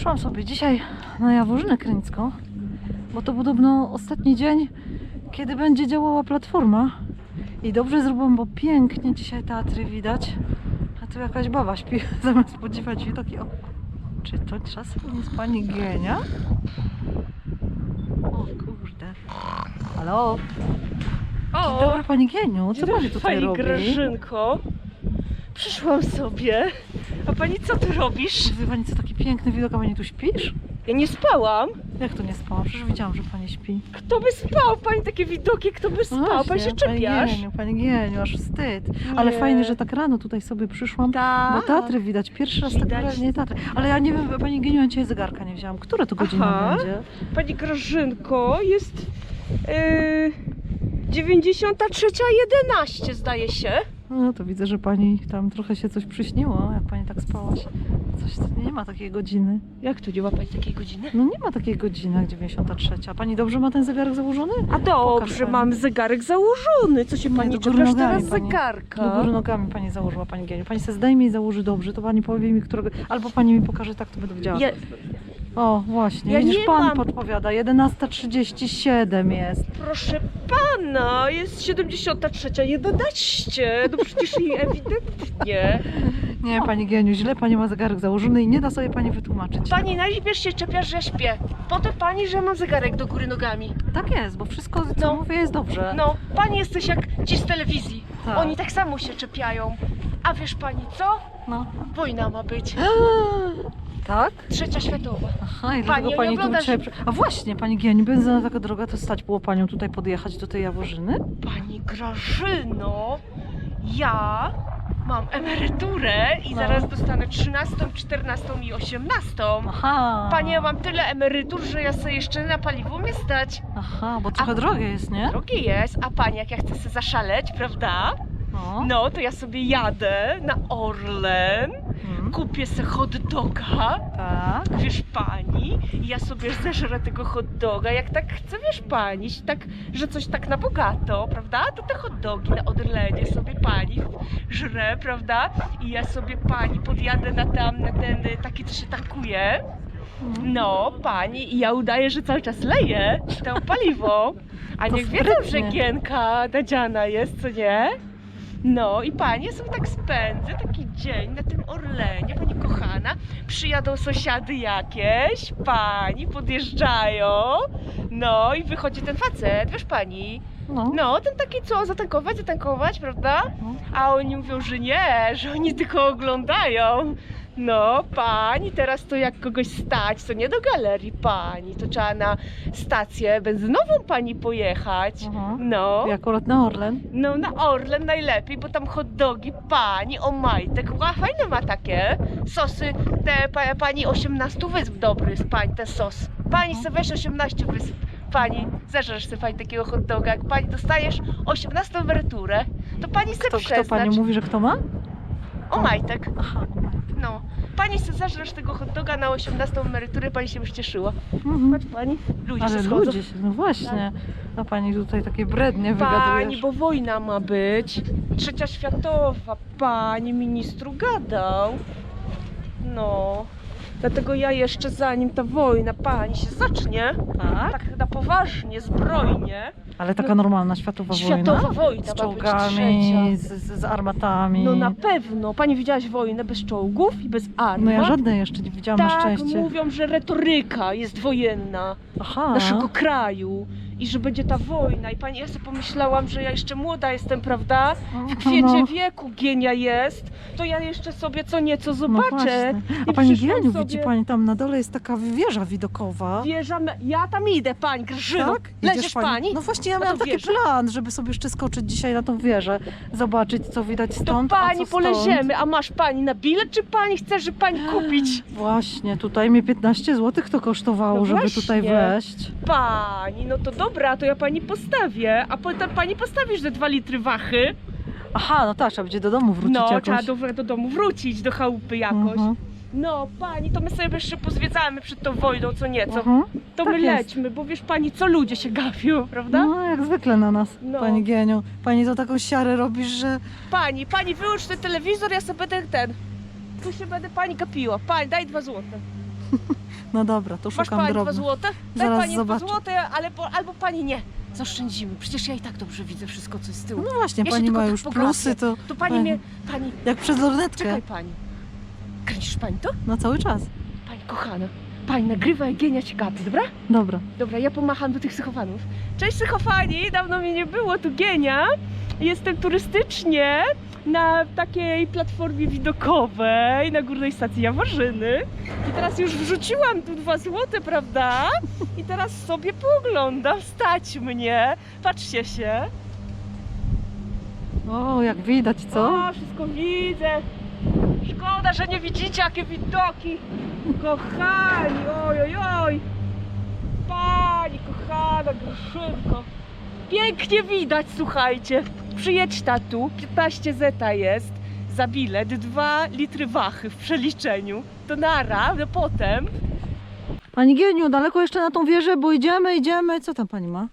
Szłam sobie dzisiaj na Jaworzynę Krynicką, bo to podobno ostatni dzień, kiedy będzie działała platforma. I dobrze zrobiłam, bo pięknie dzisiaj teatry widać. A tu jakaś baba śpi, zamiast podziwiać widoki. O, czy to czasem jest pani Genia? O kurde. Halo? Dzień O, dobry pani Gieniu, co dzień pani tutaj pani robi? Grażynko. Przyszłam sobie. A pani co tu robisz? Mówi pani, co taki piękny widok, a pani tu śpisz? Ja nie spałam. Jak to nie spałam? Przecież widziałam, że pani śpi. Kto by spał? Pani takie widoki, kto by spał? No pani właśnie, się czepiasz? Pani Gieniu, pani Gieniu, aż wstyd. Ale Nie. fajnie, że tak rano tutaj sobie przyszłam, Tak. bo teatry widać. Pierwszy raz tak Widać. wyraźnie teatry. Ale ja nie wiem, pani Gieniu, ja dzisiaj zegarka nie wzięłam. Która to godzina Aha. będzie? Pani Grażynko, jest yy, 93.11 zdaje się. No to widzę, że pani tam trochę się coś przyśniło, jak pani tak spałaś. Coś, nie ma takiej godziny. Jak to nie ma pani takiej godziny? No nie ma takiej godziny jak 93. A pani dobrze ma ten zegarek założony? A dobrze, pani. mam zegarek założony. Co się pani góry czepiasz teraz pani. zegarka? Do góry nogami pani założyła, pani Gieniu. Pani se zdejmie i założy dobrze, to pani powie mi, którego... Albo pani mi pokaże, tak to będę wiedziała. Ja, O, właśnie, Ja widzisz, nie pan mam- podpowiada, 11.37 jest. Proszę pana, jest 73.11. No przecież i ewidentnie. Nie, pani Gieniu, źle pani ma zegarek założony i nie da sobie pani wytłumaczyć. Pani najpierw się czepia, że śpię. Potem pani, że mam zegarek do góry nogami. Tak jest, bo wszystko, co No. mówię, jest dobrze. No, pani jesteś jak ci z telewizji. Tak. Oni tak samo się czepiają. A wiesz pani co? No. Wojna ma być. Tak? Trzecia światowa. Aha, i Pani, dlatego nie pani tu oglądasz-. A właśnie, pani Gieniu, benzyna taka droga, to stać było panią tutaj podjechać do tej Jaworzyny? Pani Grażyno, ja mam emeryturę i No. zaraz dostanę 13, 14 i 18. Aha. Panie, ja mam tyle emerytur, że ja sobie jeszcze na paliwo mnie stać. Aha, bo trochę drogie jest, nie? Drogie jest, a pani jak ja chcę sobie zaszaleć, prawda? No. No, to ja sobie jadę na Orlen, Mm. Kupię sobie hot doga, Tak. wiesz pani, i ja sobie zeżrę tego hot doga, jak tak chcę, wiesz pani, tak, że coś tak na bogato, prawda? To te hot dogi na Orlenie sobie pani żrę, prawda? I ja sobie pani podjadę na tam, na ten y, taki, co się tankuje. Mm. No, pani, i ja udaję, że cały czas leję to paliwo. A To niech wiedzą, że sprytnie. Gienka nadziana jest, co nie? No i pani, ja sobie tak spędzę taki dzień na tym Orlenie, pani kochana. Przyjadą sąsiady jakieś, pani, podjeżdżają. No i wychodzi ten facet, wiesz pani. No. No, ten taki co, zatankować, zatankować, prawda? No. A oni mówią, że nie, że oni tylko oglądają. No, pani, teraz to jak kogoś stać, to nie do galerii pani, to trzeba na stację benzynową pani pojechać. Aha. No, I akurat na Orlen. no na Orlen najlepiej, bo tam hot dogi pani o majtek, ła, fajne ma takie sosy, te pa, pani 18 wysp dobry jest pani, ten sos. Pani sobie weź 18 wysp. Pani, zeżresz sobie pani takiego hot doga, jak pani dostajesz 18 emeryturę, to pani sobie Kto, kto przeznacz. pani mówi, że kto ma? O majtek. Aha. No, pani se zażresz tego hot doga na 18 emeryturę, pani się już cieszyła. Mhm. Patrz pani, ludzie Ale się schodzą. ludzie się, no właśnie. A pani tutaj takie brednie Pani, wygadujesz. bo wojna ma być. Trzecia światowa. Pani ministru gadał. No. Dlatego ja jeszcze zanim ta wojna pani się zacznie, Tak? tak na poważnie, zbrojnie, Ale taka normalna światowa, światowa wojna? wojna Z czołgami, z, z, z armatami. No na pewno. Pani widziałaś wojnę bez czołgów i bez armat? No ja żadnej jeszcze nie widziałam na tak, szczęście. mówią, że retoryka jest wojenna. Aha. naszego kraju i że będzie ta wojna. I pani, ja sobie pomyślałam, że ja jeszcze młoda jestem, prawda? W kwiecie No. wieku gienia jest, to ja jeszcze sobie co nieco No zobaczę. właśnie. A pani przyszłam Gieniu, sobie- widzi pani, tam na dole jest taka wieża widokowa. Wierzam, ja tam idę, pani Grażyno. Tak? Leżysz pani? No właśnie, ja Na miałam tą taki plan, żeby sobie jeszcze skoczyć dzisiaj na tą wieżę, zobaczyć co widać To stąd, a pani co stąd. poleziemy, a masz pani na bilet, czy pani chce, żeby pani kupić? Właśnie, tutaj mnie 15 zł to kosztowało, No żeby właśnie. tutaj wejść. Pani, no to dobra, to ja pani postawię, a potem pani postawisz te dwa litry wachy. Aha, no tak, trzeba będzie do domu wrócić no, jakoś. trzeba do, do domu wrócić, do chałupy jakoś. Mhm, No, pani, to my sobie jeszcze pozwiedzamy przed tą wojną co nieco. mhm. To Tak my jest. lećmy, bo wiesz pani, co ludzie się gapią, prawda? No, jak zwykle na nas, No. pani Gieniu. Pani to taką siarę robisz, że... Pani, pani wyłącz ten telewizor, ja sobie będę ten. Tu się będę pani gapiła. Pani, daj dwa złote. No dobra, to Masz szukam pani drobnych. dwa złote? Daj Zaraz pani zobaczę. dwa złote, ale, po- albo pani nie. Zaoszczędzimy. Przecież ja i tak dobrze widzę wszystko, co jest z tyłu. No właśnie, Ja się pani tylko ma tak już plusy, to To pani Pani- mnie, pani, jak przez lornetkę. czekaj pani. Kręcisz pani to? No cały czas. Pani kochana, pani nagrywa i Gienia ci gapi, dobra? Dobra. Dobra, ja pomacham do tych sychofanów. Cześć sychofani, dawno mnie nie było, tu Gienia. Jestem turystycznie na takiej platformie widokowej na Górnej Stacji Jaworzyny. I teraz już wrzuciłam tu dwa złote, prawda? I teraz sobie poglądam, stać mnie. Patrzcie się. O, jak widać, co? O, wszystko widzę. Szkoda, że nie widzicie, jakie widoki. Kochani, oj, oj, oj. Pani kochana, Gruszynko. Pięknie widać, słuchajcie. Przyjedź tatu, 15 zeta jest za bilet, 2 litry wachy w przeliczeniu. To nara, no potem. Pani Gieniu, daleko jeszcze na tą wieżę, bo idziemy, idziemy. Co tam pani ma?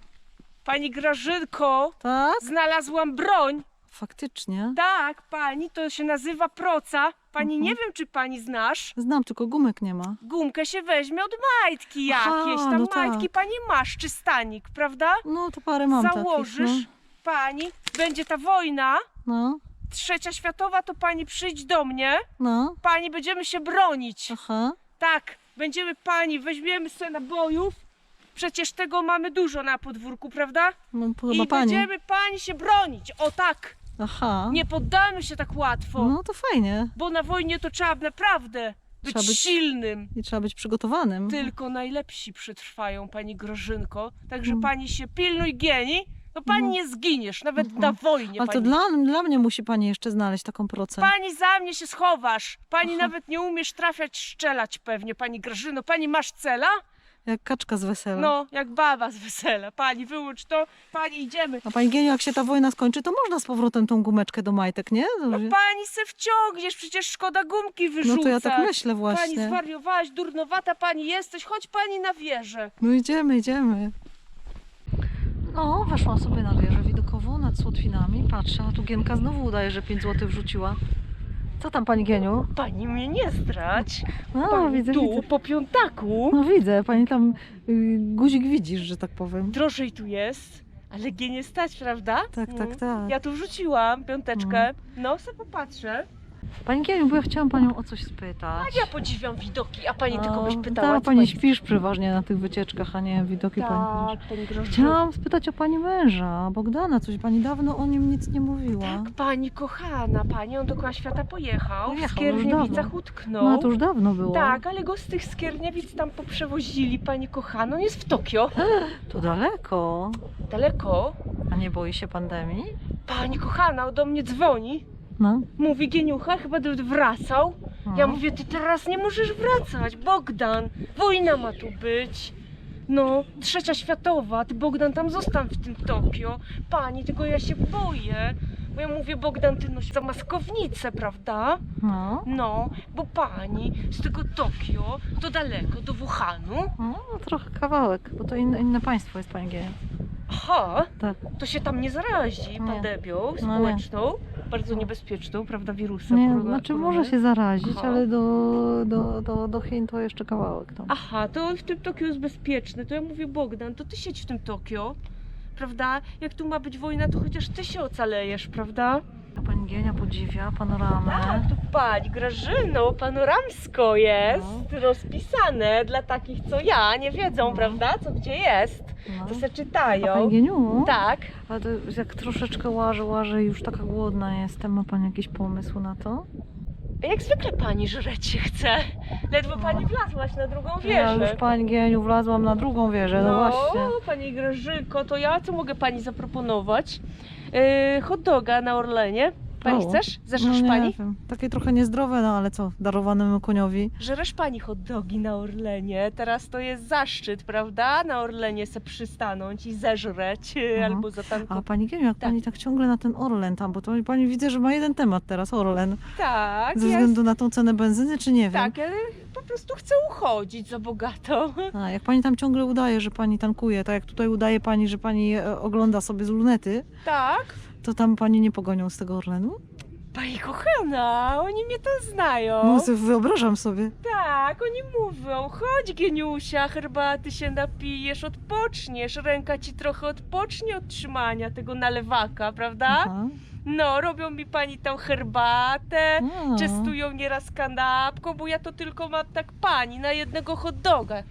Pani Grażynko, Tak? znalazłam broń. Faktycznie. Tak, pani, to się nazywa proca. Pani, Mhm. nie wiem, czy pani znasz. Znam, tylko gumek nie ma. gumkę się weźmie od majtki Aha, jakieś. Tam no tak. majtki pani masz, czy stanik, prawda? No to parę mam Założysz takich. Pani, będzie ta wojna, No, trzecia światowa, to pani przyjdź do mnie. no. Pani, będziemy się bronić. Aha. Tak, będziemy pani, weźmiemy sobie nabojów. Przecież tego mamy dużo na podwórku, prawda? No chyba I pani. będziemy pani się bronić. O tak, Aha. nie poddamy się tak łatwo. No to fajnie. Bo na wojnie to trzeba naprawdę być, Trzeba być- silnym. I trzeba być przygotowanym. Tylko najlepsi przetrwają, pani Grażynko. Także Mm. pani się pilnuj gieni, to pani Mhm. nie zginiesz, nawet Mhm. na wojnie. Ale to pani. dla, dla mnie musi pani jeszcze znaleźć taką procę. Pani za mnie się schowasz. Pani Aha. nawet nie umiesz trafiać, strzelać pewnie, pani Grażyno. Pani masz cela? Jak kaczka z wesela. No, jak baba z wesela. Pani wyłącz to, pani idziemy. A pani Gieniu, jak się ta wojna skończy, to można z powrotem tą gumeczkę do majtek, nie? No pani se wciągniesz, przecież szkoda gumki wyrzucać. No to ja tak myślę Pani właśnie. zwariowałaś, durnowata pani jesteś, chodź pani na wieżę. No idziemy, idziemy. No, weszłam sobie na wieżę widokową nad Słotwinami. Patrzę, a tu Gienka znowu udaje, że 5 zł wrzuciła. Co tam pani Gieniu? Pani mnie nie zdrać. No, pani widzę, tu, widzę. po piątaku. No widzę, pani tam y, guzik widzisz, że tak powiem. drożej tu jest, ale G nie stać, prawda? Tak, tak, Mm. tak. Ja tu wrzuciłam piąteczkę. No, sobie popatrzę. Pani Gieniu, bo ja chciałam panią o coś spytać. A ja podziwiam widoki, a pani tylko byś pytała. Tak, co pani śpisz przeważnie na tych wycieczkach, a nie widoki pani. Tak, pani Grażyna. Chciałam spytać o pani męża, Bogdana, coś pani dawno o nim nic nie mówiła. Tak, pani kochana, pani, on do koła świata pojechał, w Pojechał, już Skierniewicach utknął. No to już dawno było. Tak, ale go z tych Skierniewic tam poprzewozili, pani kochana. On jest w Tokio, To daleko. daleko. A nie boi się pandemii? Pani kochana, do mnie dzwoni. No. Mówi, Gieniucha, chyba wracał. Ja no. mówię, ty teraz nie możesz wracać, Bogdan, wojna ma tu być. No, trzecia światowa, ty Bogdan tam zostań w tym Tokio. Pani, tego ja się boję. Bo ja mówię, Bogdan, ty noś zamaskownicę, prawda? No. No, bo pani z tego Tokio to daleko do Wuhanu. no, trochę kawałek, bo to inne, inne państwo jest pani. Aha, Tak. to się tam nie zarazi pandemią No nie. społeczną, bardzo niebezpieczną, prawda, wirusem. Nie, korona- znaczy korony. może się zarazić, Aha. ale do, do, do, do Chin to jeszcze kawałek tam. Aha, to w tym Tokio jest bezpieczne. To ja mówię, Bogdan, to ty siedź w tym Tokio, prawda? Jak tu ma być wojna, to chociaż ty się ocalejesz, prawda? A pani Gienia podziwia panoramę. Tak, tu pani Grażyno, panoramsko jest, rozpisane dla takich, co ja, nie wiedzą, No. prawda, co gdzie jest. No. To se A czytają. pani Gieniu? Tak. Ale to jak troszeczkę łażę, łażę już taka głodna jestem, ma pani jakiś pomysł na to? Jak zwykle pani żreć się chce. Ledwo pani wlazłaś na drugą No. Ja już wieżę. pani Gieniu wlazłam na drugą wieżę, no, właśnie. pani Grażynko, to ja co mogę pani zaproponować? Yy, hot doga na Orlenie. Pani O, chcesz? No, nie pani? Wiem. Takie trochę niezdrowe, no ale co, darowanemu koniowi. Żeresz pani hot dogi na Orlenie. Teraz to jest zaszczyt, prawda? Na Orlenie se przystanąć i zeżreć yy, Mhm. albo A zatankować. pani Gieniu, jak Tak. pani tak ciągle na ten Orlen tam, bo to pani widzę, że ma jeden temat teraz, Orlen. Tak, Ze ja względu na tą cenę benzyny, czy nie wiem? Tak, ale prostu chcę uchodzić za bogato. A, jak pani tam ciągle udaje, że pani tankuje, tak jak tutaj udaje pani, że pani e, ogląda sobie z lunety, Tak. to tam pani nie pogonią z tego Orlenu? Pani kochana, oni mnie to znają. No sobie wyobrażam sobie. Tak, oni mówią, chodź geniusia, herbaty się napijesz, odpoczniesz, ręka ci trochę odpocznie od trzymania tego nalewaka, prawda? Aha. No, robią mi pani tą herbatę, A. częstują nieraz kanapką, bo ja to tylko mam tak pani na jednego hot doga.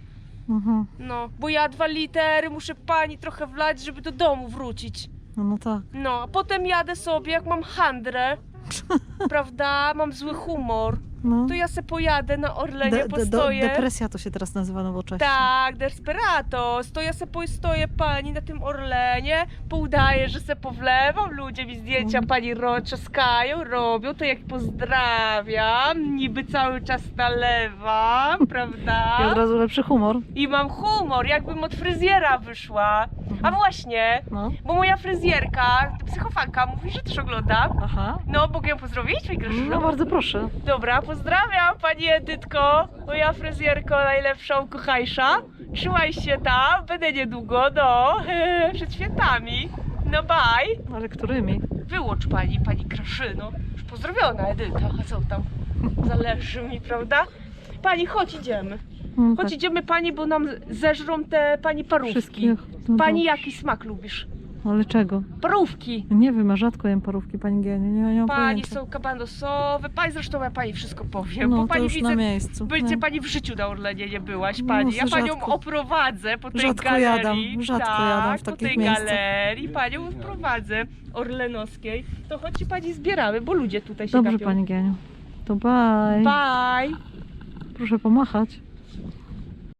Mhm. No, bo ja dwa litery muszę pani trochę wlać, żeby do domu wrócić. No, no tak. No, a potem jadę sobie, jak mam handrę, prawda, mam zły humor, No. to ja se pojadę na Orlenie, De, de, do, postoję. depresja to się teraz nazywa nowocześnie. Tak, Desperato. Stoję se postoję pani na tym Orlenie, poudaję, że se powlewam, ludzie mi zdjęcia Mhm. pani ro, czaskają, robią, to jak pozdrawiam, niby cały czas nalewam, prawda? I od razu lepszy humor. I mam humor, jakbym od fryzjera wyszła. A właśnie, No. bo moja fryzjerka, psychofanka, mówi, że też ogląda. Aha. No, mogę ją pozdrowić, Grażyno? No bardzo proszę. Dobra, pozdrawiam pani Edytko, moja fryzjerko najlepsza, kochajsza. Trzymaj się tam, będę niedługo, no, przed świętami. No bye. Ale którymi? Wyłącz pani, pani Kraszyno. Już pozdrowiona Edyta, a co tam? Zależy mi, prawda? Pani, chodź idziemy. No, Chodź tak. idziemy pani, bo nam zeżrą te pani parówki. Wszystkich. No Pani dobrze. jaki smak lubisz? Ale czego? Parówki. Nie wiem, ja rzadko jem parówki, pani Gienie, nie, nie mam Pani pojęcia. są kabanosowe, pani zresztą ja pani wszystko powiem, no bo to pani już widzę na miejscu. Bycie nie. pani w życiu na Orlenie nie byłaś No, pani. Ja za panią rzadko. oprowadzę po tej Rzadko galerii. jadam, rzadko tak, jadam w po tej miejscach. galerii panią wprowadzę orlenowskiej. To chodź pani zbieramy, bo ludzie tutaj się Dobrze, gapią. pani Gieniu. To bye. Bye! Proszę pomachać.